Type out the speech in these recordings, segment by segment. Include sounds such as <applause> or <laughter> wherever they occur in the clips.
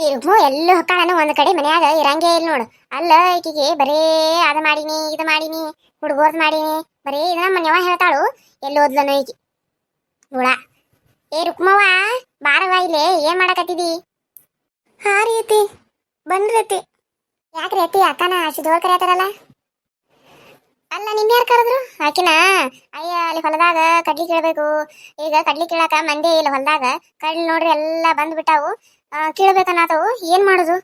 ಈ ರುಕ್ಮು ಎಲ್ಲೂ ಹೊಕ್ಕಾಳನು ಒಂದ್ ಕಡೆ ಮನ್ಯಾಗ ಇರಂಗೇ ಇಲ್ಲ ನೋಡು. ಅಲ್ಲ ಈಕಿಗೆ ಬರೇ ಅದ ಮಾಡಿನಿ ಇದು ಮಾಡಿನಿ ಹುಡುಗೋದ್ ಮಾಡೀನಿ ಬರೇ ಇದನ್ನ ಮನೆಯವ ಹೇಳ್ತಾಳು ಎಲ್ಲಿ ಓದ್ಲನು ಈಕಿ. ಹುಳ ಏ ರುಕ್ಮವ್ವ ಬಾರವ ಇಲ್ಲೇ ಏನ್ ಮಾಡಕತ್ತಿದಿ? ಹಾ ರೀ ಅತ್ತಿ ಬಂದ್ರಿ ಅತ್ತಿ. ಯಾಕ್ರಿ ಅತ್ತಿ ಅಕ್ಕನ ಸಿದ್ದೋಳ್ ಕರೆಯತ್ತಾರಲ್ಲ ಅಲ್ಲ ನಿನ್ನ ಯಾರು ಕರೆದ್ರು? ಆಕಿನ ಅಯ್ಯ ಅಲ್ಲಿ ಹೊಲದಾಗ ಕಡ್ಲಿ ಕೇಳಬೇಕು. ಈಗ ಕಡ್ಲಿ ಕೀಳಾಕ ಮಂದಿ ಇಲ್ಲ ಹೊಲದಾಗ ಕಡ್ಲಿ ನೋಡ್ರಿ ಎಲ್ಲ ಬಂದ್ಬಿಟ್ಟಾವು. ಕೀಳ್ಬೇಕನ್ನತಾವು ಏನ್ ಮಾಡುದು?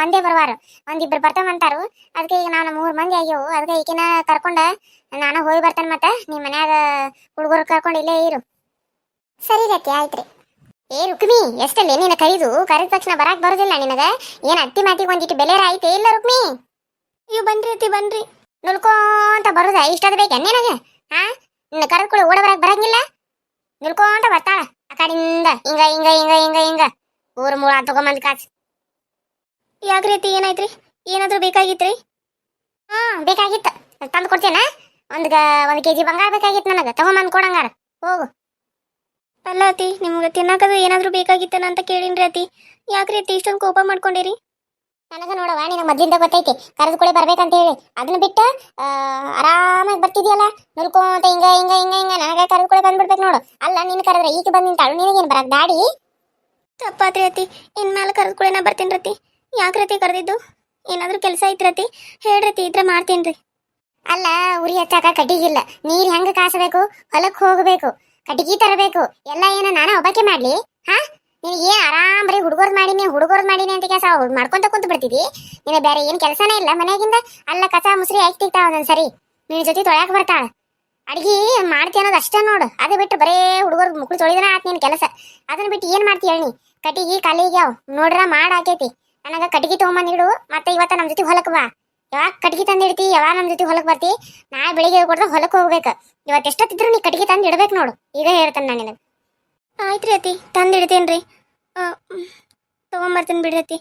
ಮಂದಿ ಬರವಾರ. ಒಂದಿಬ್ರು ಬರ್ತಾವಂತಾರು ಅದಕ್ಕೆ ಈಗ ನಾನು ಮೂರು ಮಂದಿ ಆಗ್ಯವು. ಅದಕ್ಕೆ ಈಕಿನ ಕರ್ಕೊಂಡ ನಾನು ಹೋಗಿ ಬರ್ತೇನೆ ಮತ್ತೆ ನಿಮ್ಮ ಮನ್ಯಾಗ ಹುಡುಗರು ಕರ್ಕೊಂಡು ಇಲ್ಲೇ ಇರು. ಸರಿ ರೀತಿ ಆಯ್ತ್ರಿ. ಏ ರುಕ್ಮಿ ಎಷ್ಟಲ್ಲಿ ನಿನ್ನ ಕರೀದು? ಕರೆದ ತಕ್ಷಣ ಬರಾಕ್ ಬರೋದಿಲ್ಲ ನಿನಗ? ಏನ್ ಅತ್ತಿ ಮಾತಿಗೆ ಒಂದಿಟ್ಟು ಬೆಲೆ ಐತೆ ಇಲ್ಲ ರುಕ್ಮಿ? ಇವ್ ಬನ್ರಿ ಅತ್ತಿ ಬನ್ರಿ. ನುಲ್ಕೋಂತ ಬರುದ? ಇಷ್ಟದ ಬೇಕ ನಿನಗೆ ಹಾ ನಿನ್ನ ಕರೆದ ಕೂಡ ಓಡ ಬರಾಕ್ ಬರಂಗಿಲ್ಲ? ನುಲ್ಕೋಂತ ಬರ್ತಾಳ ಆ ಕಡೆಯಿಂದ ಹಿಂಗ ಹಿಂಗ ಹಿಂಗ ಹಿಂಗ ಹಿಂಗ. ಊರ್ ಮೂಳ ತಗೊಂಬಂದ್ ಕಾಚ್ ಯಾಕ್ರೀತಿ ಏನಾಯ್ತ್ರಿ? ಏನಾದ್ರೂ ಬೇಕಾಗಿತ್ರಿ? ಹಾ ಬೇಕಾಗಿತ್ತು. ತಂದು ಕೊಡ್ತೇನ. ಒಂದ್ ಒಂದ್ ಕೆಜಿ ಬಂಗಾರ ಬೇಕಾಗಿತ್ತು ನನಗ. ತಗೊಂಬಂದ್ ಕೊಡಂಗಾರ ಹೋಗು. ಅಲ್ಲ ಅತಿ ನಿಮ್ಗೆ ತಿನ್ನಕದು ಏನಾದ್ರೂ ಬೇಕಾಗಿತ್ತನ ಅಂತ ಕೇಳಿನ್ರಿ ಅತಿ ಯಾಕ್ರಿ ಅತಿ ಇಷ್ಟೊಂದು ಕೋಪ ಮಾಡ್ಕೊಂಡಿರಿ? ನನಗ ನೋಡವ ನಿನಗೆ ಮೊದ್ಲಿಂದ ಗೊತ್ತೈತಿ. ಕರೆದು ಕೂಡ ಬರ್ಬೇಕಂತ ಹೇಳಿ. ಅದನ್ನ ಬಿಟ್ಟು ಆರಾಮಾಗಿ ಬರ್ತಿದ್ಯಲ್ಲ? ನುಲ್ಕೊಂತ ಹಿಂಗ ಹಿಂಗ ಹಿಂಗ ಹಿಂಗ. ನನಗ ಕರೆದು ಕೂಡ ಬಂದ್ಬಿಡ್ಬೇಕು ನೋಡು. ಅಲ್ಲ ನೀನು ಕರೆದ್ರೆ ಈಗ ಬಂದ್ ನಿಂತಾಳು. ನಿನಗೇನು ಬರಕ್ ದಾಡಿ? ತಪ್ಪಾತ್ರಿ ಅತಿ ಇನ್ಮೇಲೆ ಕರೆದ ಕೂಡ ಬರ್ತೀನಿ ರತಿ. ಯಾಕೆ ರತಿ ಕರೆದಿದ್ದು? ಏನಾದ್ರೂ ಕೆಲಸ ಐತ್ರತಿ ಹೇಳ್ರತಿ ಇದ್ರೆ ಮಾಡ್ತೀನಿ ರೀ. ಅಲ್ಲ, ಉರಿ ಹಚ್ಚಾಕ ಕಟ್ಟಿಗಿಲ್ಲ ನೀರು ಹೆಂಗೆ ಕಾಸಬೇಕು? ಹೊಲಕ್ಕೆ ಹೋಗಬೇಕು. ಕಟ್ಟಿಗೆ ತರಬೇಕು. ಎಲ್ಲ ಏನ ನಾನ ಒಬ್ಬಾಕೆ ಮಾಡ್ಲಿ? ಹಾ? ನೀನು ಏನು ಆರಾಮ್ ಬರೀ ಹುಡುಗರ್ದು ಮಾಡೀನಿ ಹುಡುಗರ್ದು ಮಾಡೀನಿ ಅಂತ ಕೆಲಸ ಮಾಡ್ಕೊಂತ ಕುಂತ ಬಿಡ್ತಿದಿ ನಿನ್ನ ಬೇರೆ ಏನು ಕೆಲಸನೇ ಇಲ್ಲ ಮನೆಯಾಗಿಂದ? ಅಲ್ಲ, ಕಸ ಮುಸ್ರಿ ಹಾಕಿ ಒಂದೊಂದ್ಸರಿ. ಒಂದೊಂದ್ ಸರಿ ನಿನ್ನ ಜೊತೆ ತೊಳ್ಯಾಕೆ ಬರ್ತಾಳ. ಅಡ್ಗಿ ಮಾಡ್ತಿ ಅನ್ನೋದು ಅಷ್ಟೇ ನೋಡು. ಅದು ಬಿಟ್ಟು ಬರೇ ಹುಡುಗರ್ ಮುಕ್ಳು ತೊಳಿದ್ರೆ ಆತ್ ನಿನ್ ಕೆಲಸ. ಅದನ್ನ ಬಿಟ್ಟು ಏನ್ ಮಾಡ್ತಿ ಹೇಳಿ ಕಟ್ಟಿಗೆ ಕಾಲಿಗೆ ಅವ್. ನೋಡ್ರ ಮಾಡ್ ಹಾಕೈತಿ ನನಗ ಕಟ್ಟಿಗೆ ತಗೊಂಬಂದಿಡು ಮತ್ತೆ ಇವತ್ತ ನಮ್ ಜೊತೆ ಹೊಲಕ್ ಬಾ. ಯಾವಾಗ ಕಟ್ಟಿಗೆ ತಂದಿಡ್ತಿ ಯಾವಾಗ ನಮ್ಮ ಜೊತೆ ಹೊಲಕ್ಕೆ ಬರ್ತಿ, ನಾಳೆ ಬೆಳಿಗ್ಗೆ ಕೊಡ್ದ ಹೊಲಕ್ಕೆ ಹೋಗ್ಬೇಕು. ಇವತ್ತು ಎಷ್ಟೊತ್ತಿದ್ರು ನೀ ಕಟ್ಟಿಗೆ ತಂದು ಇಡ್ಬೇಕು ನೋಡು. ಈಗ ಹೇಳ್ತಾನೆ ನಾನು ನಿನಗೆ. ಆಯ್ತು ರೀ ಅತಿ ತಂದು ಇಡ್ತೇನೆ ರೀ ತೊಗೊಂಬರ್ತೀನಿ ಬಿಡ್ರಿ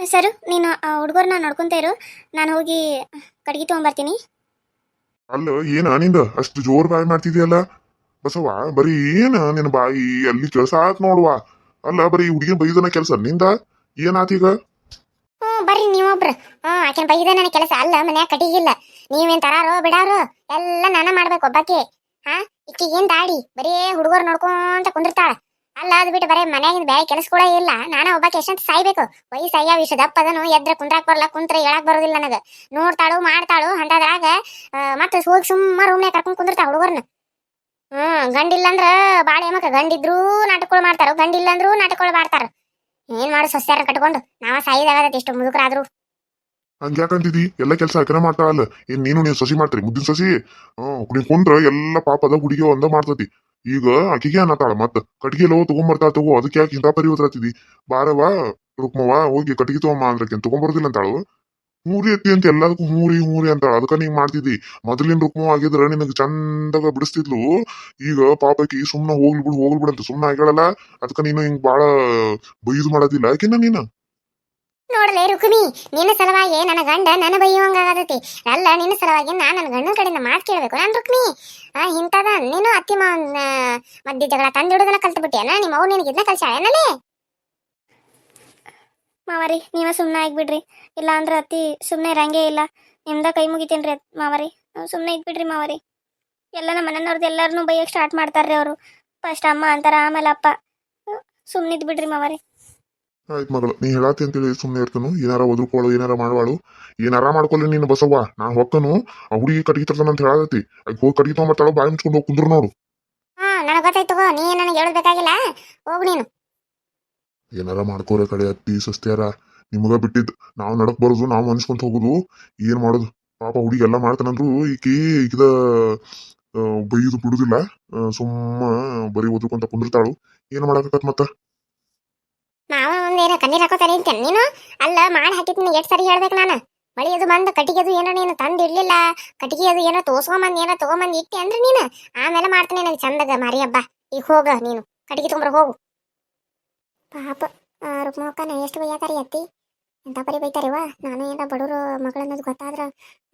ಸರು, ನೀನು ಹುಡುಗರನ್ನ ನೋಡ್ಕೊಂತ ಇರು. ನಾನು ಹೋಗಿ ಕಟ್ಟಿಗೆ ತೊಗೊಂಬರ್ತೀನಿ. ಅಲ್ಲ, ಏನ ನಿಂದ? ಅಷ್ಟು ಜೋರ್ ಬಾಯಿ ಮಾಡ್ತಿದ್ಯಲ್ಲ? ಬಸವ ಬರೀ ಏನ ನಿನ್ನ ಬಾಯಿ ಅಲ್ಲಿ ಕೆಲಸ ಆತ್ ನೋಡುವ? ಅಲ್ಲ, ಬರೀ ಹುಡುಗಿನ ಬೈದನ ಕೆಲಸ ನಿಂದ? ಏನಾತೀಗ ಹ್ಞೂ, ಬರ್ರಿ ನೀವೊಬ್ರು. ಹ್ಮ್ ಆಕೆನ ಬೈದ ನನ್ನ ಕೆಲಸ ಅಲ್ಲ, ಮನ್ಯಾಗ ಕಟ್ಟಿಗಿಲ್ಲ ನೀವೇನ್ ತರಾರೋ ಬಿಡಾರೋ, ಎಲ್ಲ ನಾನ ಮಾಡ್ಬೇಕು ಒಬ್ಬಾಕೆ. ಹಾ, ಇಕ್ಕಿಗೇನ್ ದಾಡಿ, ಬರೀ ಹುಡುಗರು ನೋಡ್ಕೊಂತ ಕುಂದಿರ್ತಾಳ. ಅಲ್ಲ ಅದು ಬಿಟ್ಟು ಬರೇ ಮನೆಯಿಂದ ಬೇರೆ ಕೆಲಸ ಕೂಡ ಇಲ್ಲ. ನಾನು ಒಬ್ಬಾಕೆ ಎಷ್ಟಂತ ಸಾಯ್ಬೇಕು? ವಯಸ್ಸು ಅಯ್ಯ ವಿಷ ದಪ್ಪ ಅದನು ಎದ್ರ ಕುಂದ್ರಾಕ್ ಬರಲ್ಲ ಕುಂತ್ರ ಹೇಳಕ್ ಬರೋದಿಲ್ಲ ನನಗ. ನೋಡ್ತಾಳು, ಮಾಡ್ತಾಳು ಅಂತದ್ರಾಗ ಮತ್ತೆ ಹೋಗಿ ಸುಮ್ಮ ರೂಮ್ನ್ಯಾಗ ಕರ್ಕೊಂಡ್ ಕುಂದಿರ್ತಾಳ ಹುಡುಗರ್ನ. ಹ್ಮ್ ಗಂಡಿಲ್ಲ ಅಂದ್ರ ಬಾಳ ಏಮಕ ಗಂಡಿದ್ರು ನಾಟಕಗಳು ಮಾಡ್ತಾರ? ಗಂಡಿಲ್ಲ ಅಂದ್ರು ನಾಟಕಗಳು ಮಾಡ್ತಾರ? ಏನ್ ಮಾಡು ಸಸ್ಯಾರ ಕಟ್ಕೊಂಡು? ನಾವ ಸಾಯಿದಾಗತ್ತೆ ಎಷ್ಟು ಮುದುಕರಾದ್ರು. ಹಂಗ್ಯಾಕಂತಿದಿ ಎಲ್ಲ ಕೆಲಸ ಅಕ್ಕನ ಮಾಡ್ತಾಳಲ್ಲ. ಏನ್ ನೀನು, ನೀನ್ ಸಸಿ ಮಾಡ್ತೀರಿ? ಮುದ್ದಿನ ಸಸಿ? ಹ್ಮ್ ಕುಂದ್ರ ಎಲ್ಲ ಪಾಪದ ಹುಡುಗಿ ಒಂದ ಮಾಡ್ತತಿ. ಈಗ ಆಕಿಗೆ ಅನ್ನತಾಳ ಮತ್ತ ಕಟ್ಟಿಗೆ ಲೋ ತಗೊಂಬರ್ತಾಳ ತಗೋ, ಅದಕ್ಕೆ ಯಾಕೆ ಇಂಥ ಪರಿ ಓದ್ರಾತಿದಿ ಬಾರವ ರುಕ್ಮವ ಹೋಗಿ ಕಟ್ಟಿಗೆ ತಗೊಂಬ ಅಂದ್ರಕ್ಕೆ ತಗೊಂಬರ್ದಿಲ್ಲ ಅಂತಾಳು. ಹೂರಿ ಎತ್ತಿ ಅಂತ ಎಲ್ಲದಕ್ಕೂ ಹೂರಿ ಹೂರಿ ಅಂತಾಳ, ಅದಕ್ಕ ನೀ ಮಾಡ್ತಿದ್ದಿ. ಮೊದಲಿನ ರುಕ್ಮ ಆಗಿದ್ರ ನಿನಗ್ ಚಂದಾಗ ಬಿಡಿಸ್ತಿದ್ಲು. ಈಗ ಪಾಪಕಿ ಸುಮ್ನ ಹೋಗ್ಲಿ ಬಿಡು, ಹೋಗ್ಲಿ ಬಿಡಂತ ಸುಮ್ನ ಆಗ್ಯಾಳಲ್ಲ, ಅದಕ್ಕ ನೀನು ಹಿಂಗ್ ಬಾಳ ಬೈದು ಮಾಡೋದಿಲ್ಲ. ಯಾಕಿನ್ನ ನೀನು? ನೋಡಲೇ ರುಕ್ಮಿ, ನಿನ್ನ ಸಲುವಾಗಿ ನನ್ನ ಗಂಡ ನನ್ನ ಬೈಯುವಂಗಾಗತೈತಿ. ಅಲ್ಲ, ನಿನ್ನ ಸಲುವಾಗಿ ನಾನು ನನ್ನ ಗಂಡನ ಕಡೆಯಿಂದ ಮಾತು ಕೇಳಬೇಕು. ನಾನು ರುಕ್ಮಿ, ಆ, ಇಂಥದ ನೀನು ಅತ್ತಿ ಮಧ್ಯೆ ಜಗಳ ತಂದಿಡೋದನ್ನ ಕಲ್ತು ಬಿಟ್ಟಿಯಲ್ಲ ನಿಮ್ಮ ಅವ್ರು ನಿನಗೆ ಇದನ್ನ ಕಲ್ಸಾಳನಲ್ಲೇ ಮಾವರಿ, ನೀವ ಸುಮ್ಮನೆ ಆಗಿಬಿಡ್ರಿ. ಇಲ್ಲ ಅಂದ್ರೆ ಅತ್ತಿ ಸುಮ್ಮನೆ ಇರಂಗೇ ಇಲ್ಲ. ನಿಮ್ದ ಕೈ ಮುಗಿತೇನ್ರಿ ಮಾವರಿ. ಸುಮ್ಮನೆ ಇದ್ಬಿಡ್ರಿ ಮಾವರಿ. ಎಲ್ಲ ನಮ್ಮ ಮನೆಯವ್ರದ್ದು ಎಲ್ಲರನ್ನೂ ಬೈಯಕ್ಕೆ ಸ್ಟಾರ್ಟ್ ಮಾಡ್ತಾರ್ರಿ ಅವರು. ಫಸ್ಟ್ ಅಮ್ಮ ಅಂತಾರ, ಆಮೇಲೆ ಅಪ್ಪ. ಸುಮ್ಮನೆ ಇದ್ಬಿಡ್ರಿ ಮಾವರಿ. ಆಯ್ತ್ ಮಗಳು ನೀ ಹೇಳಾತಿ ಅಂತೇಳಿ ಸುಮ್ಮನೆ ಇರ್ತನು. ಏನಾರ ಒದ್ರುಕೊಳ್ಳು ಏನಾರ ಮಾಡವಾಳು. ಏನಾರ ಮಾಡ್ಕೊಳ್ಳಿ ನೀನು ಬಸವ್ವ. ನಾ ಹೊಕ್ಕನು ಆ ಹುಡುಗಿ ಕಟ್ಗಿ ತರ್ತಾನ ಅಂತ ಹೇಳಾತಿ ಅದ್ ಹೋಗಿ ಕಟ್ಗಿ ತಗೊಂಬರ್ತಾಳು ಬಾಯಿ ಮುಚ್ಕೊಂಡು ಹೋಗಿ ಕುಂದ್ರು ನೋಡು. ಹಾ ನನಗೆ ಗೊತ್ತಾಯ್ತು ತಗೋ ನೀ ನನಗೆ ಹೇಳಬೇಕಾಗಿಲ್ಲ ಹೋಗು ನೀನು. ಏನಾರ ಮಾಡ್ಕೋರೆ ಕಡೆ ಅತ್ತಿ ಸಸ್ತ್ಯಾರ. ನಿಮಗ ಬಿಟ್ಟಿದ್ ನಾವು ನಡಕ್ ಬರೋದು ನಾವು ಅನ್ಸ್ಕೊಂತ ಹೋಗುದು. ಏನ್ ಮಾಡೋದು? ಪಾಪ ಹುಡುಗಿ ಎಲ್ಲ ಮಾಡ್ತಾನಂದ್ರು ಈಕಿ ಈಕಿದ ಆ, ಬೈದು ಬಿಡುದಿಲ್ಲ. ಸುಮ್ಮ ಬರೀ ಓದ್ಕೊಂತ ಕುಂದಿರ್ತಾಳು. ಏನ್ ಮಾಡಾಕತ್ ಮತ್ತ? ಏನೋ ಕಣ್ಣೀರ್ ಹಾಕೋತಾರೆ ಅಂತ ನೀನು? ಅಲ್ಲ, ಮಾಡಿ ಹಾಕಿದ್ನಿ ಎಷ್ಟು ಸರಿ ಹೇಳ್ಬೇಕು ನಾನು? ಮಳಿ ಅದು ಬಂದ ಕಟ್ಟಿಗೆ ಅದು ಏನೋ ನೀನು ತಂದು ಇಡ್ಲಿಲ್ಲ ಕಟ್ಟಿಗೆ ಅದು ಏನೋ ತೋರ್ಸ್ಕೊಂಬಂದ್, ಏನೋ ತಗೊಂಬಂದ್ ಇಟ್ಟೆ ಅಂದ್ರೆ ನೀನು? ಆಮೇಲೆ ಮಾಡ್ತೀನಿ ನನಗೆ ಚಂದಗ ಮಾರಿ ಹಬ್ಬ ಈಗ ಹೋಗ ನೀನು. ಕಟ್ಟಿಗೆ ತೊಗೊಂಬ್ರ, ಹೋಗು. ಪಾಪ ರುಕ್ಮಕ್ಕನ ಎಷ್ಟು ಬೈಯತಾರಿ ಅತ್ತಿ? ಎಂತ ಪರಿ ಬೈತಾರಿವ ನಾನು ಏನೋ ಬಡವರು ಮಗಳು ಅನ್ನೋದು ಗೊತ್ತಾದ್ರ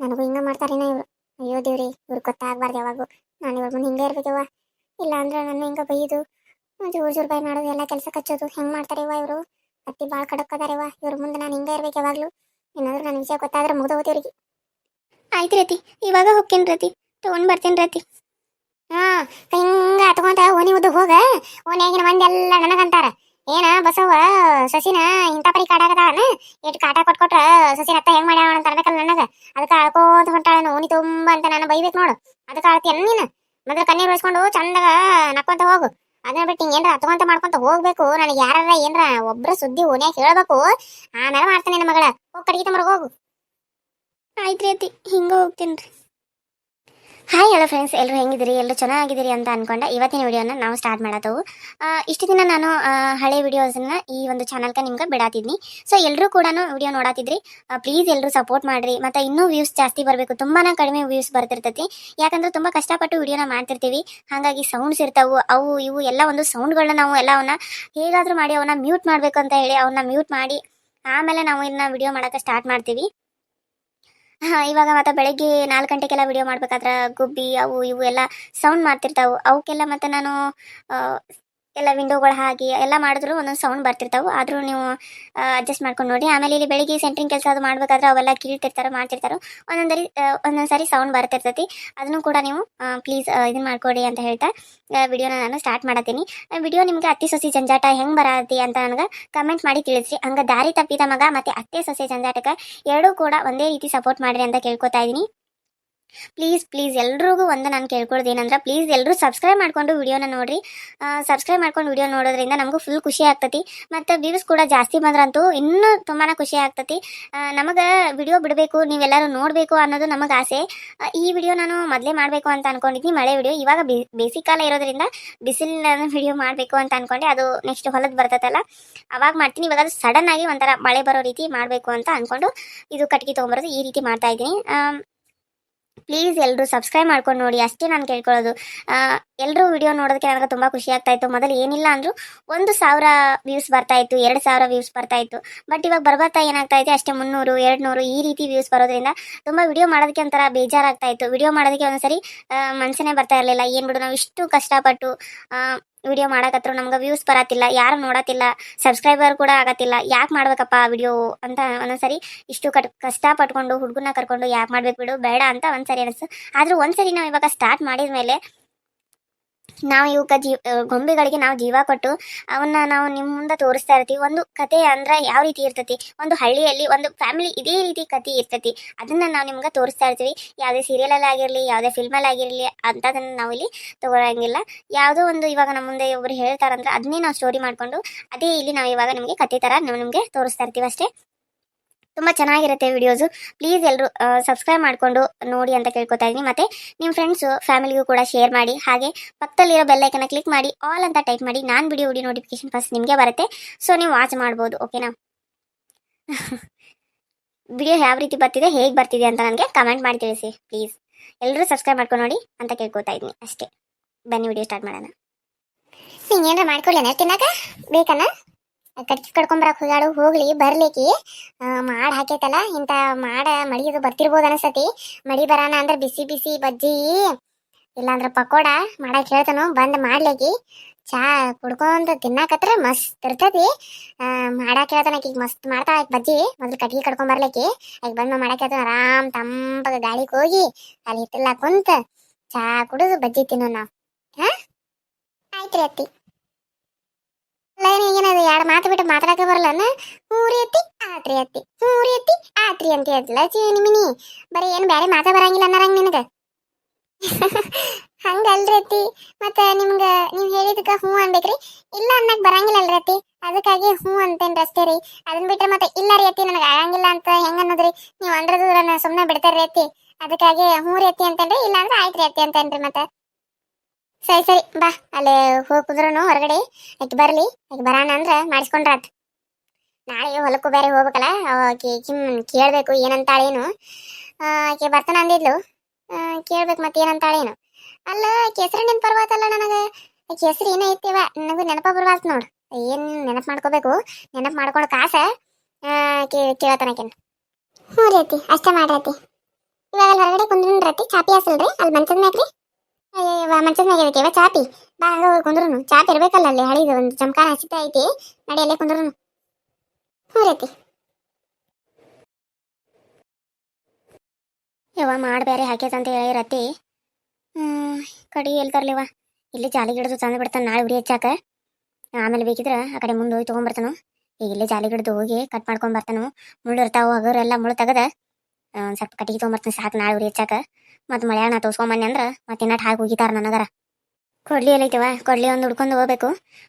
ನನಗೂ ಹಿಂಗ ಮಾಡ್ತಾರೇನ ಇವರು. ಅಯ್ಯೋ ದೇವ್ರಿ ಇವ್ರಿಗೆ ಗೊತ್ತಾಗ್ಬಾರ್ದು ಯಾವಾಗೂ ನಾನು ಇವ್ರ ಮುಂದೆ ಹಿಂಗೆ ಇರ್ಬೇಕವ್ವ ಇಲ್ಲ ಅಂದ್ರೆ ನಾನು ಹಿಂಗ ಬೈಯೋದು. ಜೋರು ಜೋರು ಬೈ ಮಾಡೋದು, ಎಲ್ಲ ಕೆಲಸ ಕಚ್ಚೋದು ಹೆಂಗೆ ಮಾಡ್ತಾರೆ ಇವ ಇವರು? ಅತ್ತಿ ಭಾಳ ಕಡಕ್ ಅದಾರವ ಇವ್ರ ಮುಂದೆ ನಾನು ಹಿಂಗೆ ಇರ್ಬೇಕು ಯಾವಾಗ್ಲೂ. ಏನಾದ್ರು ನನ್ನ ವಿಷಯ ಗೊತ್ತಾದ್ರೆ ಮುಗ್ದು ಹೋಗ್ತಿ ಇವ್ರಿಗೆ ಆಯ್ತು ರೀತಿ ಇವಾಗ ಹೋಗ್ತೀನಿ ರೀತಿ. ತಗೊಂಡ್ ಬರ್ತೀನಿ ರೀತಿ. ಹಾ ಹಿಂಗ ಅಟ್ಕೊಂತ ಓನಿ ಉದ್ದು ಹೋಗ. ಓನ್ಯಾಗಿನ ಮಂದಿ ಎಲ್ಲ ನನಗಂತಾರ ಏನ ಬಸವ ಸಸಿನ ಇಂಥ ಪರಿ ಕಾಡಾಕತಾವನ ಎಷ್ಟು ಕಾಟ ಕೊಟ್ಕೊಟ್ರ ಸಸಿನ ಅತ್ತ ಹೆಂಗ್ ಮಾಡ್ಯಾವ ಅಂತ ಅನ್ಬೇಕಲ್ಲ ನನಗ. ಅದಕ್ಕೆ ಅಳ್ಕೋತ ಹೊಂಟಾಳ ಓನಿ ತುಂಬಾ ಅಂತ ನಾನು ಬೈಬೇಕು ನೋಡು. ಅದಕ್ಕೆ ಅಳ್ತೀಯ ನೀನು? ಮೊದಲು ಕಣ್ಣೀರ್ ಉಳಿಸ್ಕೊಂಡು ಚಂದಾಗ ನಕ್ಕೊಂತ ಹೋಗು. ಅದನ್ನ ಬಿಟ್ಟು ಏನ್ರ ಹತ್ಕೊಂತ ಮಾಡ್ಕೊಂತ ಹೋಗ್ಬೇಕು. ನನಗೆ ಯಾರ ಏನ್ರ ಒಬ್ರ ಸುದ್ದಿ ಓನ್ಯಾಗ ಹೇಳ್ಬೇಕು. ಆಮೇಲೆ ಮಾಡ್ತಾನೆ ನನ್ನ ಮಗಳ. ಹೋಗಿ ಕಡಿಗೆ ತಮ್ಮರ್ಗ ಹೋಗು. ಆಯ್ತು ರೀ ಹಿಂಗ ಹೋಗ್ತೀನಿ ಹಾಯ್ ಹಲೋ ಫ್ರೆಂಡ್ಸ್ ಎಲ್ಲರೂ ಹೆಂಗಿದ್ದೀರಿ? ಎಲ್ಲರೂ ಚೆನ್ನಾಗಿದ್ದೀರಿ ಅಂತ ಅನ್ಕೊಂಡೆ. ಇವತ್ತಿನ ವಿಡಿಯೋನ ನಾವು ಸ್ಟಾರ್ಟ್ ಮಾಡತ್ತವು. ಇಷ್ಟು ದಿನ ನಾನು ಹಳೆ ವಿಡಿಯೋಸನ್ನ ಈ ಒಂದು ಚಾನಲ್ಗೆ ನಿಮ್ಗೆ ಬಿಡಾತಿದ್ನಿ. ಸೊ ಎಲ್ಲರೂ ಕೂಡ ವಿಡಿಯೋ ನೋಡಾತಿದ್ರಿ. ಪ್ಲೀಸ್ ಎಲ್ಲರೂ ಸಪೋರ್ಟ್ ಮಾಡ್ರಿ. ಮತ್ತು ಇನ್ನೂ ವ್ಯೂಸ್ ಜಾಸ್ತಿ ಬರಬೇಕು. ತುಂಬಾ ಕಡಿಮೆ ವ್ಯೂಸ್ ಬರ್ತಿರ್ತೈತಿ. ಯಾಕಂದ್ರೆ ತುಂಬ ಕಷ್ಟಪಟ್ಟು ವಿಡಿಯೋನ ಮಾಡ್ತಿರ್ತೀವಿ. ಹಾಗಾಗಿ ಸೌಂಡ್ಸ್ ಇರ್ತಾವು. ಅವು, ಇವು ಎಲ್ಲ ಒಂದು ಸೌಂಡ್ಗಳನ್ನ ನಾವು ಎಲ್ಲ ಅವನ್ನ ಹೇಗಾದರೂ ಮಾಡಿ ಅವನ್ನ ಮ್ಯೂಟ್ ಮಾಡಬೇಕು ಅಂತ ಹೇಳಿ ಅವನ್ನ ಮ್ಯೂಟ್ ಮಾಡಿ ಆಮೇಲೆ ನಾವು ಇನ್ನ ವಿಡಿಯೋ ಮಾಡೋಕೆ ಸ್ಟಾರ್ಟ್ ಮಾಡ್ತೀವಿ. ಇವಾಗ ಮತ್ತೆ ಬೆಳಗ್ಗೆ ನಾಲ್ಕು ಗಂಟೆಗೆಲ್ಲ ವಿಡಿಯೋ ಮಾಡ್ಬೇಕಾದ್ರೆ ಗುಬ್ಬಿ, ಅವು, ಇವು ಎಲ್ಲ ಸೌಂಡ್ ಮಾಡ್ತಿರ್ತಾವೆ. ಅವಕ್ಕೆಲ್ಲ ಮತ್ತೆ ನಾನು ಎಲ್ಲ ವಿಂಡೋಗಳು ಹಾಕಿ ಎಲ್ಲ ಮಾಡಿದ್ರು ಒಂದೊಂದು ಸೌಂಡ್ ಬರ್ತಿರ್ತಾವೆ. ಆದರೂ ನೀವು ಅಡ್ಜಸ್ಟ್ ಮಾಡ್ಕೊಂಡು ನೋಡಿ. ಆಮೇಲೆ ಇಲ್ಲಿ ಬೆಳಿಗ್ಗೆ ಸೆಂಟ್ರಿಂಗ್ ಕೆಲಸ ಅದು ಮಾಡ್ಬೇಕಾದ್ರೆ ಅವೆಲ್ಲ ಕೀಳ್ತಿರ್ತಾರೋ, ಮಾಡ್ತಿರ್ತಾರೋ. ಒಂದೊಂದರಿ ಒಂದೊಂದು ಸಾರಿ ಸೌಂಡ್ ಬರ್ತಿರ್ತೈತಿ. ಅದನ್ನು ಕೂಡ ನೀವು ಪ್ಲೀಸ್ ಇದನ್ನ ಮಾಡ್ಕೊಡಿ ಅಂತ ಹೇಳ್ತಾ ವಿಡಿಯೋನ ನಾನು ಸ್ಟಾರ್ಟ್ ಮಾಡತ್ತೀನಿ. ವಿಡಿಯೋ ನಿಮ್ಗೆ ಅತ್ತಿ ಸೊಸಿ ಜಂಜಾಟ ಹೆಂಗೆ ಬರತ್ತಿ ಅಂತ ನನಗೆ ಕಮೆಂಟ್ ಮಾಡಿ ತಿಳಿಸ್ರಿ. ಹಂಗೆ ದಾರಿ ತಪ್ಪಿದ ಮಗ ಮತ್ತು ಅತ್ತೆ ಸೊಸೆ ಜಂಜಾಟಕ್ಕೆ ಎರಡೂ ಕೂಡ ಒಂದೇ ರೀತಿ ಸಪೋರ್ಟ್ ಮಾಡಿರಿ ಅಂತ ಕೇಳ್ಕೊತಾ ಇದ್ದೀನಿ. ಪ್ಲೀಸ್ ಪ್ಲೀಸ್ ಎಲ್ರಿಗೂ ಒಂದು ನಾನು ಕೇಳ್ಕೊಳ್ಳೋದು ಏನಂದ್ರೆ ಪ್ಲೀಸ್ ಎಲ್ಲರೂ ಸಬ್ಸ್ಕ್ರೈಬ್ ಮಾಡ್ಕೊಂಡು ವಿಡಿಯೋನ ನೋಡ್ರಿ. ಸಬ್ಸ್ಕ್ರೈಬ್ ಮಾಡ್ಕೊಂಡು ವಿಡಿಯೋ ನೋಡೋದ್ರಿಂದ ನಮಗೂ ಫುಲ್ ಖುಷಿ ಆಗ್ತತಿ. ಮತ್ತು ವ್ಯೂಸ್ ಕೂಡ ಜಾಸ್ತಿ ಬಂದ್ರಂತೂ ಇನ್ನೂ ತುಂಬಾ ಖುಷಿ ಆಗ್ತತಿ. ನಮಗೆ ವಿಡಿಯೋ ಬಿಡಬೇಕು, ನೀವೆಲ್ಲರೂ ನೋಡಬೇಕು ಅನ್ನೋದು ನಮಗೆ ಆಸೆ. ಈ ವಿಡಿಯೋ ನಾನು ಮೊದಲೇ ಮಾಡಬೇಕು ಅಂತ ಅನ್ಕೊಂಡಿದ್ನಿ. ಮಳೆ ವಿಡಿಯೋ ಇವಾಗ ಬೇಸಿಗೆ ಕಾಲ ಇರೋದ್ರಿಂದ ಬಿಸಿಲಿನ ವಿಡಿಯೋ ಮಾಡಬೇಕು ಅಂತ ಅನ್ಕೊಂಡೆ. ಅದು ನೆಕ್ಸ್ಟ್ ಹೊಲದ ಬರ್ತೈತಲ್ಲ, ಅವಾಗ ಮಾಡ್ತೀನಿ. ಇವಾಗ ಅದು ಸಡನ್ ಆಗಿ ಒಂಥರ ಮಳೆ ಬರೋ ರೀತಿ ಮಾಡಬೇಕು ಅಂತ ಅನ್ಕೊಂಡು ಇದು ಕಟ್ಗೆ ತೊಗೊಂಬರೋದು ಈ ರೀತಿ ಮಾಡ್ತಾ ಇದ್ದೀನಿ. ಪ್ಲೀಸ್ ಎಲ್ಲರೂ ಸಬ್ಸ್ಕ್ರೈಬ್ ಮಾಡ್ಕೊಂಡು ನೋಡಿ, ಅಷ್ಟೇ ನಾನು ಕೇಳ್ಕೊಳ್ಳೋದು. ಎಲ್ಲರೂ ವಿಡಿಯೋ ನೋಡೋದಕ್ಕೆ ನನಗೆ ತುಂಬ ಖುಷಿ ಆಗ್ತಾ ಇತ್ತು. ಮೊದಲು ಏನಿಲ್ಲ ಅಂದರೂ ಒಂದು ಸಾವಿರ ವ್ಯೂಸ್ ಬರ್ತಾ ಇತ್ತು, ಎರಡು ಸಾವಿರ ವ್ಯೂಸ್ ಬರ್ತಾ ಇತ್ತು. ಬಟ್ ಇವಾಗ ಬರ್ಬರ್ತಾ ಏನಾಗ್ತಾ ಇದೆ, ಅಷ್ಟೇ ಮುನ್ನೂರು ಎರಡು ನೂರು ಈ ರೀತಿ ವ್ಯೂಸ್ ಬರೋದ್ರಿಂದ ತುಂಬ ವಿಡಿಯೋ ಮಾಡೋದಕ್ಕೆ ಒಂಥರ ಬೇಜಾರಾಗ್ತಾ ಇತ್ತು. ವಿಡಿಯೋ ಮಾಡೋದಕ್ಕೆ ಒಂದ್ಸರಿ ಮನಸ್ಸೇ ಬರ್ತಾ ಇರಲಿಲ್ಲ. ಏನು ಬಿಡು, ನಾವು ಇಷ್ಟು ಕಷ್ಟಪಟ್ಟು ವಿಡಿಯೋ ಮಾಡಕತ್ರು ನಮ್ಗೆ ವ್ಯೂಸ್ ಬರತ್ತಿಲ್ಲ, ಯಾರು ನೋಡತ್ತಿಲ್ಲ ಸಬ್ಸ್ಕ್ರೈಬರ್ ಕೂಡ ಆಗತ್ತಿಲ್ಲ, ಯಾಕೆ ಮಾಡ್ಬೇಕಪ್ಪ ವಿಡಿಯೋ ಅಂತ ಒಂದೊಂದ್ಸರಿ ಇಷ್ಟು ಕಟ್ ಕಷ್ಟ ಪಟ್ಕೊಂಡು ಹುಡುಗನ ಕರ್ಕೊಂಡು ಯಾಕೆ ಮಾಡ್ಬೇಕು ಬಿಡು, ಬೇಡ ಅಂತ ಒಂದ್ಸರಿ ಅನಿಸ್ತು ಆದ್ರೂ ಒಂದ್ಸರಿ ನಾವು ಇವಾಗ ಸ್ಟಾರ್ಟ್ ಮಾಡಿದ ಮೇಲೆ ನಾವು ಇವಕ್ಕೆ ಜೀವ ಗೊಂಬೆಗಳಿಗೆ ನಾವು ಜೀವ ಕೊಟ್ಟು ಅವನ್ನ ನಾವು ನಿಮ್ಮ ಮುಂದೆ ತೋರಿಸ್ತಾ ಇರ್ತೀವಿ. ಒಂದು ಕತೆ ಅಂದ್ರೆ ಯಾವ ರೀತಿ ಇರ್ತೈತಿ? ಒಂದು ಹಳ್ಳಿಯಲ್ಲಿ ಒಂದು ಫ್ಯಾಮಿಲಿ ಇದೇ ರೀತಿ ಕತೆ ಇರ್ತೈತಿ. ಅದನ್ನ ನಾವು ನಿಮ್ಗೆ ತೋರಿಸ್ತಾ ಇರ್ತೀವಿ. ಯಾವುದೇ ಸೀರಿಯಲಲ್ಲಿ ಆಗಿರಲಿ, ಯಾವುದೇ ಫಿಲ್ಮಲ್ಲಿ ಆಗಿರಲಿ ಅಂತದನ್ನ ನಾವು ಇಲ್ಲಿ ತಗೊಳಂಗಿಲ್ಲ ಯಾವುದೋ ಒಂದು ಇವಾಗ ನಮ್ಮ ಮುಂದೆ ಒಬ್ರು ಹೇಳ್ತಾರಂದ್ರೆ ಅದನ್ನೇ ನಾವು ಸ್ಟೋರಿ ಮಾಡ್ಕೊಂಡು, ಅದೇ ಇಲ್ಲಿ ನಾವು ಇವಾಗ ನಿಮಗೆ ಕತೆ ಥರ ನಾವು ನಿಮಗೆ ತೋರಿಸ್ತಾ ಇರ್ತೀವಿ ಅಷ್ಟೇ. ತುಂಬ ಚೆನ್ನಾಗಿರುತ್ತೆ ವಿಡಿಯೋಸು ಪ್ಲೀಸ್ ಎಲ್ಲರೂ ಸಬ್ಸ್ಕ್ರೈಬ್ ಮಾಡಿಕೊಂಡು ನೋಡಿ ಅಂತ ಕೇಳ್ಕೊತಾ ಇದ್ದೀನಿ. ಮತ್ತು ನಿಮ್ಮ ಫ್ರೆಂಡ್ಸು ಫ್ಯಾಮಿಲಿಗೂ ಕೂಡ ಶೇರ್ ಮಾಡಿ. ಹಾಗೆ ಪಕ್ಕದಲ್ಲಿರೋ ಬೆಲ್ಲೈಕನ್ನ ಕ್ಲಿಕ್ ಮಾಡಿ ಆಲ್ ಅಂತ ಟೈಪ್ ಮಾಡಿ, ನಾನು ವಿಡಿಯೋ ವಿಡಿಯೋ ನೋಟಿಫಿಕೇಶನ್ ಫಸ್ಟ್ ನಿಮಗೆ ಬರುತ್ತೆ. ಸೊ ನೀವು ವಾಚ್ ಮಾಡ್ಬೋದು ಓಕೆನಾ ವಿಡಿಯೋ <laughs> ಯಾವ ರೀತಿ ಬರ್ತಿದೆ, ಹೇಗೆ ಬರ್ತಿದೆ ಅಂತ ನನಗೆ ಕಮೆಂಟ್ ಮಾಡಿ ತಿಳಿಸಿ ಪ್ಲೀಸ್ ಎಲ್ಲರೂ ಸಬ್ಸ್ಕ್ರೈಬ್ ಮಾಡ್ಕೊಂಡು ನೋಡಿ ಅಂತ ಕೇಳ್ಕೊತಾ ಇದ್ದೀನಿ ಅಷ್ಟೇ. ಬನ್ನಿ ವಿಡಿಯೋ ಸ್ಟಾರ್ಟ್ ಮಾಡೋಣ. ಏನಾರ ಮಾಡ್ಕೊಳ್ಳೇನ ತಿನ್ನಕ? ಬೇಕನ್ನ ಕಡ್ಕಿ ಕಡ್ಕೊಂಬರಕ್ ಹೋಗ್ಯಾಳು ಹೋಗ್ಲಿ ಬರ್ಲಿಕ್ಕಿ ಮಾಡ್ ಹಾಕೈತಲ್ಲ ಇಂಥ ಮಾಡ ಮಳಿ ಬರ್ತಿರ್ಬೋದು ಅನಸ್ತತಿ ಮಳಿ ಬರಾನ ಅಂದ್ರೆ ಬಿಸಿ ಬಿಸಿ ಬಜ್ಜಿ, ಇಲ್ಲಾಂದ್ರ ಪಕೋಡ ಮಾಡಕ್ಕೆ ಹೇಳ್ತಾನು, ಬಂದ್ ಮಾಡ್ಲಿಕ್ಕಿ ಚಾ ಕುಡ್ಕೊಂತ ತಿನ್ನಾಕತ್ರ ಮಸ್ತ್ ಇರ್ತತಿ. ಮಾಡಕ್ಕೆ ಮಾಡಾಕ್ ಹೇಳ್ತಾನ ಆಕಿಗ್ ಮಸ್ತ್ ಮಾಡ್ತಾ ಆಕಿ ಬಜ್ಜಿ. ಮೊದ್ಲು ಕಟ್ಗಿ ಕಡ್ಕೊಂಡ್ ಬರ್ಲಿಕ್ಕಿ ಆಕಿ ಬಂದ್ ಮಾಡಕ್ಕೆ ಹೇಳ್ತಾನ, ಆರಾಮ್ ತಂಪಗ ಗಾಳಿಗೆ ಹೋಗಿ ಅಲ್ಲಿ ಹಿತ್ತಲ್ಲ ಕುಂತ ಚಾ ಕುಡಿದು ಬಜ್ಜಿ ತಿನ್ನೋ ನಾವ್ ಹಾ? ರೀ ಅತ್ತಿ. ಏನದು ಎರಡು ಮಾತು ಬಿಟ್ಟು ಮಾತಾಡಕ ಬರಲ್ಲನ ಮೂರಿ ಎತ್ತಿ ಆತ್ರಿ ಎತ್ತಿ ಮೂರಿ ಎತ್ತಿ ಆತ್ರಿ ಅಂತ ಹೇಳ್ತಿಲ್ಲ. ಚಿ ನಿಮಿನಿ, ಬರೀ ಏನು ಬೇರೆ ಮಾತಾ ಬರಂಗಿಲ್ಲ ಅನ್ನರಂಗ ನಿನಗೆ? <laughs> ಹಂಗಲ್ರಿ ಅತ್ತಿ. ಮತ್ತೆ ನಿಮ್ಗೆ, ನೀವು ಹೇಳಿದಕ್ಕೆ ಹ್ಞೂ ಅನ್ಬೇಕ್ರಿ. ಇಲ್ಲ ಅನ್ನಕ್ಕೆ ಬರಂಗಿಲ್ಲ ಅಲ್ರಿ ಅತ್ತಿ. ಅದಕ್ಕಾಗಿ ಹ್ಞೂ ಅಂತೇನು ಅಷ್ಟೇ ರೀ. ಅದನ್ನ ಬಿಟ್ರೆ ಮತ್ತೆ ಇಲ್ಲ ರೀ ಅತ್ತಿ, ನನಗೆ ಆಗಂಗಿಲ್ಲ ಅಂತ ಹೆಂಗೆ ಅನ್ನೋದ್ರಿ? ನೀವು ಅಂದ್ರದ್ರ ಸುಮ್ಮನೆ ಬಿಡ್ತಾರ್ರಿ ಅತ್ತಿ. ಅದಕ್ಕಾಗಿ ಹ್ಞೂ ರೀ ಅತ್ತಿ ಅಂತೇನ್ರಿ. ಇಲ್ಲ ಅಂದ್ರೆ ಆಯ್ತು ರೀ ಅತ್ತಿ ಅಂತೇನ್ರಿ ಮತ್ತೆ. ಸರಿ ಸರಿ, ಬಾ. ಅಲ್ಲೇ ಹೋಗಿ ಹೊರಗಡೆ. ಬರಲಿ. ಆಕೆ ಬರೋಣ ಅಂದ್ರೆ ಮಾಡಿಸ್ಕೊಂಡ್ರಾತ್. ನಾಳೆ ಹೊಲಕ್ಕೂ ಬೇರೆ ಹೋಗ್ಬೇಕಲ್ಲ, ಆಕೆ ಕಿಮ್ ಕೇಳಬೇಕು ಏನಂತಾಳೇನು. ಆಕೆ ಆಕಿ ಬರ್ತಾನ ಅಂದಿದ್ಲು. ಕೇಳ್ಬೇಕು ಮತ್ತೆ ಏನಂತಾಳೇನು. ಅಲ್ಲ, ಆಕಿ ಹೆಸ್ರು ನೆನಪು ಬರ್ಬಾತಲ್ಲ ನನಗೆ. ಆಕಿ ಹೆಸ್ರು ಏನೇ ಐತಿವ, ನನಗೂ ನೆನಪ ಬರ್ಬಾರ್ದು ನೋಡು. ಏನ್ ನೆನಪು ಮಾಡ್ಕೋಬೇಕು? ನೆನಪು ಮಾಡ್ಕೊಂಡು ಕಾಸ. ಕೇಳತ್ತಾನ ಆಕಿನ. ಹ್ಞೂ ರೀ ಅಷ್ಟೇ ಮಾಡ್ರತಿ ಇವಾಗ ಹೊರಗಡೆ ಕುಂದ್ರತಿ ಚಾಪಿ ಹಾಸಲ್ರಿ? ಅಲ್ಲಿ ಮಂಚದ ಮ್ಯಾಗ ಚಾಪಿ. ಬಾ, ಹಂಗ ಹೋಗಿ ಕುಂದ್ರುನು. ಚಾಪಿ ಇರ್ಬೇಕಲ್ಲ ಅಲ್ಲಿ, ಹಳಿದು ಒಂದು ಚಮಕಾನ ಹಸಿತ ಐತಿ. ನಡಿ ಅಲ್ಲೇ ಕುಂದ್ರುನು. ಹ್ಞೂ ಯವ್ವ, ಮಾಡಿ ಬೇರೆ ಹಾಕ್ಯತ ಅಂತ ಹೇಳಿ ರತಿ ಹ್ಮ್ ಕಡಿ ಎಲ್ಲಿ ತರ್ಲಿವ ಇಲ್ಲಿ ಜಾಲಿ ಗಿಡದು ತಂದು ಬಿಡ್ತಾನೆ, ನಾಳೆ ಉರಿ ಹೆಚ್ಚಾಕ. ಆಮೇಲೆ ಬೇಕಿದ್ರೆ ಆ ಕಡೆ ಮುಂದೆ ಹೋಗಿ ತೊಗೊಂಬರ್ತಾನು. ಈಗ ಇಲ್ಲೇ ಜಾಲಿ ಗಿಡದು ಹೋಗಿ ಕಟ್ ಮಾಡ್ಕೊಂಡ್ ಬರ್ತಾನು. ಮುಳ್ಳು ಇರ್ತಾವು ಹಗರೆಲ್ಲ ಮುಳ್ಳು ತೆಗದ. ಸ್ವಲ್ಪ ಕಟ್ಟಿಗೆ ತೊಗೊಂಬರ್ತೀನಿ ಸಾಕು ನಾಳೆ ಉರಿ ಹೆಚ್ಚಾಕ. ಮತ್ತು ಮಳೆಯಾಗ ನಾ ತೋರ್ಸ್ಕೊಂಬನ್ನಿ ಅಂದ್ರೆ ಮತ್ತೆ ಇನ್ನಟ್ ಹಾಕಿ ಹೋಗಿತಾರ ನನಗರ ಕೊಡ್ಲಿ ಎಲ್ಲೈತವ ಕೊಡ್ಲಿ ಒಂದು ಹುಡ್ಕೊಂಡು ಹೋಗ್ಬೇಕು.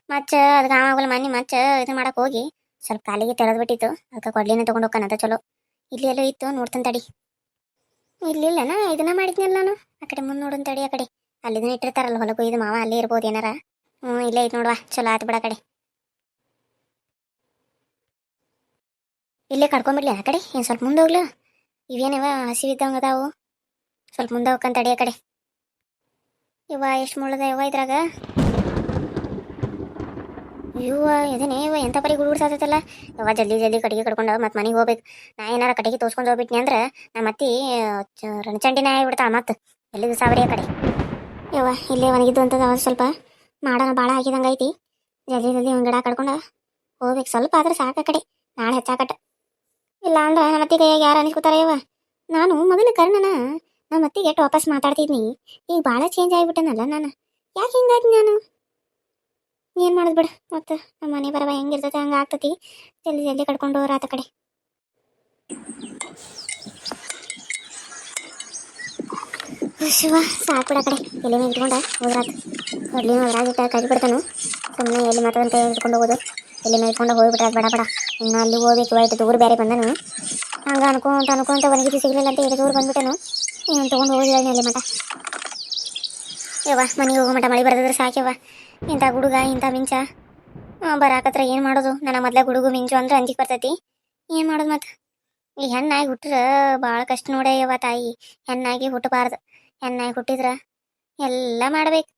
ಮಚ್ಚ ಅದಕ್ಕೆ ಆವಾಗಲ್ಲ ಮನೆ ಮತ್ತೆ ಇದು ಮಾಡಕ್ ಹೋಗಿ. ಸ್ವಲ್ಪ ಕಾಲಿಗೆ ತೆರೆದು ಬಿಟ್ಟಿತ್ತು. ಅದಕ್ಕೆ ಕೊಡ್ಲಿನ ತಗೊಂಡು ಹೋಗ್ಕನದ ಚಲೋ. ಇಲ್ಲಿ ಎಲ್ಲೋ ಇತ್ತು, ನೋಡ್ತಾನೆ ತಡಿ. ಇಲ್ಲಿಲ್ಲನ ಇದನ್ನ ಮಾಡಿದ್ನಲ್ಲ ನಾನು. ಆ ಕಡೆ ಮುಂದೆ ನೋಡೋನ್ ತಡಿ ಆ ಕಡೆ. ಅಲ್ಲಿ ಇದನ್ನ ಇಟ್ಟಿರ್ತಾರಲ್ಲ ಹೊಲಕ್ಕೂ ಇದು ಮಾವ, ಅಲ್ಲೇ ಇರ್ಬೋದು ಏನಾರ. ಹ್ಞೂ ಇಲ್ಲೇ ಐತೆ ನೋಡುವ. ಚಲೋ ಆಯ್ತು ಬಿಡ ಕಡೆ. ಇಲ್ಲೇ ಕಡ್ಕೊಂಬಿಡ್ಲಿ ಆ ಕಡೆ. ಏನು ಸ್ವಲ್ಪ ಮುಂದೆ ಹೋಗ್ಲು? ಇವೇನವ ಹಸಿವಿದ್ದಂಗೆ ಅದಾವು. ಸ್ವಲ್ಪ ಮುಂದೆ ಹೋಗ್ಕಂತ ಅಡಿಯ ಕಡೆ. ಇವ ಎಷ್ಟು ಮುಳ್ಳದ ಇವ ಇದ್ರಾಗ? ಇವ ಇದನ್ನೇ ಇವ ಎಂಥ ಪರಿ ಗುಡುಗುಡ್ಸಾತೈತಲ್ಲ ಇವ ಜಲ್ದಿ ಜಲ್ದಿ ಕಟ್ಟಿಗೆ ಕಡ್ಕೊಂಡು ಮತ್ತೆ ಮನೆಗೆ ಹೋಗ್ಬೇಕು. ನಾ ಏನಾರ ಕಟ್ಟಿಗೆ ತೋರ್ಸ್ಕೊಂಡು ಹೋಗ್ಬಿಟ್ನಿ ಅಂದ್ರೆ ನಮ್ಮ ಅತ್ತಿ ರಣಚಂಡಿನ ಆಗಿಬಿಡ್ತಾಳ ಮತ್ತೆ. ಎಲ್ಲಿದು ಸಾವಿರ ಕಡೆ. ಇವ ಇಲ್ಲೇ ಒಣಗಿದ್ದು ಅಂತದ ಅವ ಸ್ವಲ್ಪ ಮಾಡೋಣ ಭಾಳ ಹಾಕಿದಂಗೆ ಐತಿ ಜಲ್ದಿ ಜಲ್ದಿ ಒಂದು ಗಿಡ ಕಡ್ಕೊಂಡು ಹೋಗ್ಬೇಕು. ಸ್ವಲ್ಪ ಆದ್ರೆ ಸಾಕು ಕಡೆ. ನಾಳೆ ಹೆಚ್ಚಾಕಟ್ಟ ಇಲ್ಲ ಅಂದ್ರೆ ನಮ್ಮ ಅತ್ತಿಗೆ ಯಾರು ಅನಿಸ್ಕೊತಾರ ಯವ್ವ? ನಾನು ಮೊದಲು ಕರ್ಣನ ನಮ್ಮ ಅತ್ತಿಗೆ ವಾಪಸ್ ಮಾತಾಡ್ತಿದ್ನಿ. ಈಗ ಭಾಳ ಚೇಂಜ್ ಆಗಿಬಿಟ್ಟನಲ್ಲ ನಾನು. ಯಾಕೆ ಹಿಂಗಾಯ್ತು ನಾನು? ಏನು ಮಾಡೋದು ಬಿಡು. ಮತ್ತು ನಮ್ಮ ಮನೆ ಬರವ ಹೆಂಗಿರ್ತೈತೆ ಹಂಗೆ ಆಗ್ತತಿ. ಜಲ್ದಿ ಜಲ್ದಿ ಕಡ್ಕೊಂಡು ಆತ ಕಡೆ. ಶಿವ, ಸಾಕು ಬಿಡ ಕಡೆ. ಎಲೆ ಮೇಲೆ ಇಟ್ಕೊಂಡ ಹೋದ್ರಾತು ಬಿಡ್ತಾನು. ಸುಮ್ಮನೆ ಎಲ್ಲಿ ಮಾತಾಡಂತ ಇಟ್ಕೊಂಡು ಹೋಗೋದು. ಎಲೆ ಮೇಲ್ಕೊಂಡು ಹೋಗ್ಬಿಟ್ರೆ ಬಡ, ಬೇಡ. ಇನ್ನು ಅಲ್ಲಿ ಹೋಗ್ಬೇಕು ಬೈಟ್ ದೂರ ಬೇರೆ ಬಂದನು. ಹಂಗೆ ಅನ್ಕೊಂತ ಅನ್ಕೊಂತ ಒಣಗಿದ್ದು ಸಿಗಲಿಲ್ಲ ಅಂತ ಹೇಳಿ ದೂರ ಬಂದ್ಬಿಟ್ಟನು. ಇವನು ತೊಗೊಂಡು ಹೋಗಿದ್ದಾನೆ ಅಲ್ಲಿ ಮಟ ಯವ್ವ, ಮನೆಗೆ ಹೋಗೋ ಮಟ ಮಳೆ ಬರೆದ್ರೆ ಸಾಕ್ಯವ್ವ ಇಂಥ ಗುಡುಗ, ಇಂಥ ಮಿಂಚ. ಬರಾಕತ್ರ ಏನು ಮಾಡೋದು? ನನ್ನ ಮೊದಲೇ ಗುಡುಗು ಮಿಂಚು ಅಂದ್ರೆ ಅಂಜಿಕೆ ಬರ್ತೈತಿ. ಏನು ಮಾಡೋದು ಮತ್ತೆ? ಈ ಹೆಣ್ಣಾಗಿ ಹುಟ್ಟ್ರ ಭಾಳ ಕಷ್ಟ ನೋಡ್ಯವ ತಾಯಿ. ಹೆಣ್ಣಾಗಿ ಹುಟ್ಟಬಾರ್ದು ಹೆಣ್ಣಾಗಿ ಹುಟ್ಟಿದ್ರೆ ಎಲ್ಲ ಮಾಡ್ಬೇಕು.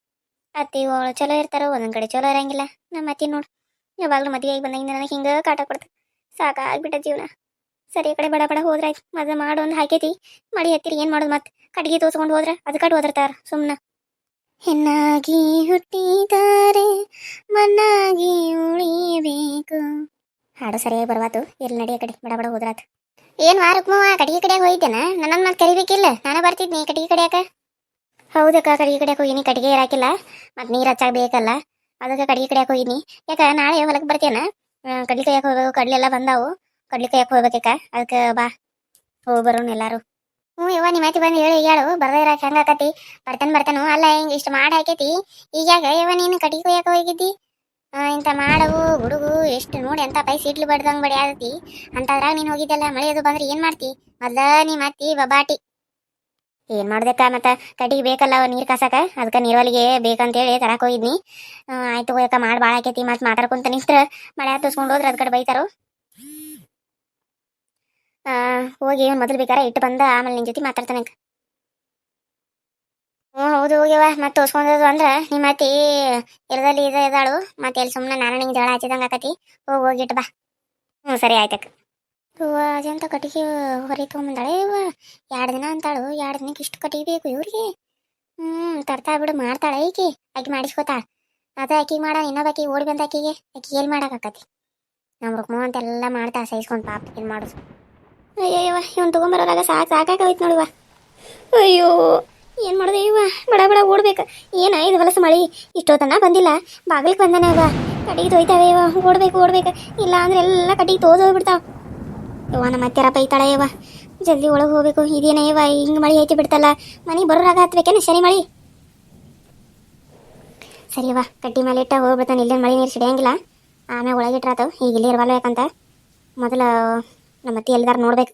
ಅತ್ತಿ ಚಲೋ ಇರ್ತಾರೋ, ಒಂದೊಂದು ಕಡೆ ಚಲೋ ಇರಂಗಿಲ್ಲ. ನಮ್ಮ ಅತ್ತಿ ನೋಡು. ಯಾವಾಗಲೂ ಆಗಿ ಬಂದಾಗಿಂದ ನನಗೆ ಹಿಂಗೆ ಕಾಟ ಕೊಡ್ತು. ಸಾಕಾಗ್ಬಿಟ್ಟ ಜೀವನ. ಸರಿ ಆ ಕಡೆ ಬಡ ಬಡ ಹೋದ್ರಾಯ್ತು. ಮದುವೆ ಮಾಡು ಒಂದು ಹಾಕೈತಿ ಮಡಿ ಹತ್ತಿರ ಏನು ಮಾಡೋದು ಮತ್ತೆ ಕಡಿಗೆ ತೋಸ್ಕೊಂಡು ಹೋದ್ರೆ ಅದು ಕಟ್ ಹೋದ್ರತಾರ ಸುಮ್ಮನೆ ಹೆಣ್ಣಾಗಿ ಹುಟ್ಟಿದ್ದಾರೆ ಮಣ್ಣಾಗಿ ಉಳಿಬೇಕು ಹಾಡು ಸರಿಯಾಗಿ ಬರ್ವಾತು. ಎಲ್ಲಿ ನಡಿ ಆ ಕಡೆ? ಬಡ ಬಡ ಹೋದ್ರಾತು ಏನ್ ವಾರಕ್ಮವ ಕಡಿಗೆ ಕಡೆ ಹೋಯ್ತೇನ ನನ್ನನ್ನು ಮತ್ತೆ ಕರಿಬೇಕಿಲ್ಲ. ನಾನು ಬರ್ತಿದ್ನಿ ಕಡಿಗೆ ಕಡಿಯಾಕ. ಹೌದಕ್ಕ ಕಡಿಗೆ ಕಡೆ ಹೋಗಿನಿ. ಕಡಿಗೆ ಇರಾಕಿಲ್ಲ ಮತ್ತೆ ನೀರು ಹಚ್ಚಾಕ ಬೇಕಲ್ಲ. ಅದಕ್ಕೆ ಕಡ್ಲಿ ಕಡಿಯಾಕ ಹೋಗಿನಿ ಯಾಕ, ನಾಳೆ ಹೊಲಕ್ಕೆ ಬರ್ತೇನ? ಕಡ್ಲಿ ಕೈಯಾಕ ಹೋಗ್ಬೇಕು ಕಡ್ಲಿ ಎಲ್ಲ ಬಂದಾವು. ಕಡ್ಲಿ ಕೈಯಾಕ ಹೋಗಬೇಕಾ ಅದಕ್ಕೆ ಬಾ. ಹೋಗಿ ಬರೋಣ ಎಲ್ಲರೂ. ಹ್ಞೂ ಇವ ನಿಮ್ಮ ಮಾತಿ ಬಂದು ಹೇಳು ಹೇಳು ಬರ್ದೇ ಇರಾಕ ಹೆಂಗಾಕತಿ ಬರ್ತಾನೆ ಬರ್ತಾನು. ಅಲ್ಲ, ಹಿಂಗೆ ಇಷ್ಟು ಮಾಡಿ ಹಾಕೈತಿ? ಈಗ್ಯಾಗ ಇವ ನೀನು ಕಟ್ಟಿಗೆ ಕೊಯ್ಯಾಕ ಹೋಗಿದ್ದಿ? ಇಂಥ ಮಾಡವು ಹುಡುಗು ಎಷ್ಟು ನೋಡಿ ಅಂತ ಪೈಸೆ ಇಡ್ಲು ಬಡ್ದಂಗ್ ಬಡಿ ಆಗತಿ ಅಂತದ್ರಾಗ ನೀನು ಹೋಗಿದ್ದಲ್ಲ, ಮಳೆ ಅದು ಬಂದ್ರೆ ಏನು ಮಾಡ್ತಿ? ಮೊದ್ಲ ನೀ ಮತ್ತಿ, ಬಬಾಟಿ. ಏನ್ ಮಾಡ್ದಕ್ಕ ಮತ್ತ ಕಟ್ಟಿಗೆ ಬೇಕಲ್ಲ ನೀರ್ ಕಾಸಕ? ಅದಕ್ಕೆ ನೀರೊಲಿಗೆ ಬೇಕಂತೇಳಿ ತರಕ ಹೋಗಿದ್ನಿ. ಆಯ್ತು ಹೋಗಕ ಮಾಡಿ ಭಾಳ ಆಕೈತಿ. ಮತ್ತೆ ಮಾತಾಡ್ಕೊಂತ ನಿಂತ್ರ. ಮಳೆ ತೋಸ್ಕೊಂಡು ಹೋದ್ರೆ ಅದ್ ಕಡೆ ಬೈತಾರು. ಆ, ಹೋಗಿ ಮೊದಲು ಬೇಕಾರ ಇಟ್ಟು ಬಂದ ಆಮೇಲೆ ನಿನ್ ಜೊತೆ ಮಾತಾಡ್ತಾನೆ ಹ್ಞೂ ಹೌದು ಹೋಗ್ಯವ ಮತ್ತೆ ತೋರ್ಸ್ಕೊಂಡದು ಅಂದ್ರೆ ನಿಮ್ಮ ಅತ್ತಿ ಇರದಲ್ಲಿ ಇದೆ ಇದಾಳು. ಮತ್ತೆ ಎಲ್ಲಿ ಸುಮ್ಮನೆ ನಾನು ನಿಂಗೆ ಜಗಳ ಹಚ್ಚಿದಂಗೆ ಆಕತಿ. ಹೋಗಿ ಹೋಗಿಟ್ಟು ಬಾ. ಹ್ಞೂ ಸರಿ ಆಯ್ತಕ್ಕ ಹೂವ ಅದೆಂತ ಕಟ್ಟಿಗೆ ಹೊರಗೆ ತೊಗೊಂಬಂದಾಳೆ? ಇವ ಎರಡು ದಿನ ಅಂತಾಳು. ಎರಡು ದಿನಕ್ಕೆ ಇಷ್ಟು ಕಟ್ಟಿಗೆ ಬೇಕು ಇವ್ರಿಗೆ. ಹ್ಞೂ ತರ್ತಾ ಬಿಡು, ಮಾಡ್ತಾಳೆ ಈಕಿ. ಆಕೆ ಮಾಡಿಸ್ಕೊತಾಳ ಅದ ಆಕಿಗೆ ಮಾಡ, ಇನ್ನೊಬ್ಬ ಆಕಿಗೆ ಓಡಿ ಬಂದ ಆಕಿಗೆ. ಆಕಿ ಎಲ್ಲಿ ಮಾಡೋಕ್ಕಾಕತಿ? ನಮ್ಮ ರುಕ್ಮ ಅಂತೆಲ್ಲ ಮಾಡ್ತಾ ಸಹಿಸ್ಕೊಂಡು ಪಾಪ ಏನು ಮಾಡೋದು. ಇವ ಇವ್ನು ತಗೊಂಬರೋದಾಗ ಸಾಕು ಸಾಕಾಗೋಯ್ತು ನೋಡುವ ಅಯ್ಯೋ, ಏನು ಮಾಡೋದು ಇವ ಬಡ ಬಡ, ಓಡ್ಬೇಕು. ಏನ ಇದು ಹೊಲಸು ಮಳಿ? ಇಷ್ಟೊತ್ತನ ಬಂದಿಲ್ಲ. ಬಾಗಿಲಿಗೆ ಬಂದಾನೆ ಇವ ಕಟ್ಟಿಗೆ ತೊಯ್ತಾವೆ ಇವ ಓಡ್ಬೇಕು ಓಡ್ಬೇಕು. ಇಲ್ಲ ಅಂದ್ರೆ ಎಲ್ಲ ಕಟ್ಟಿಗೆ ತೋದು ಇವ ನಮ್ಮ ಅತ್ತೆರ ಬೈತಾಳೆ ಯವ್ವ ಜಲ್ದಿ ಒಳಗೆ ಹೋಗ್ಬೇಕು, ಇದೇನ ಯವ್ವ ಹಿಂಗೆ ಮಳಿ ಐತಿ ಬಿಡ್ತಲ್ಲ. ಮನೆಗೆ ಬರೋರಾಗ ಹತ್ಬೇಕೇನ ಶನಿ ಮಳಿ? ಸರಿ ಯವ್ವ ಕಟ್ಟಿ ಮೇಲೆ ಇಟ್ಟ ಹೋಗ್ಬಿಡ್ತಾನೆ ಇಲ್ಲೇ ಮಳಿ ನೀರು ಸಿಡಿಯಂಗಿಲ್ಲ. ಆಮೇಲೆ ಒಳಗೆ ಇಟ್ರಾತು ಈಗ ಇಲ್ಲಿ ಇರವಲ್ಲ ಯಾಕಂತ. ಮೊದಲು ನಮ್ಮ ಅತ್ತಿ ಎಲ್ಲಿದಾರ ನೋಡ್ಬೇಕು.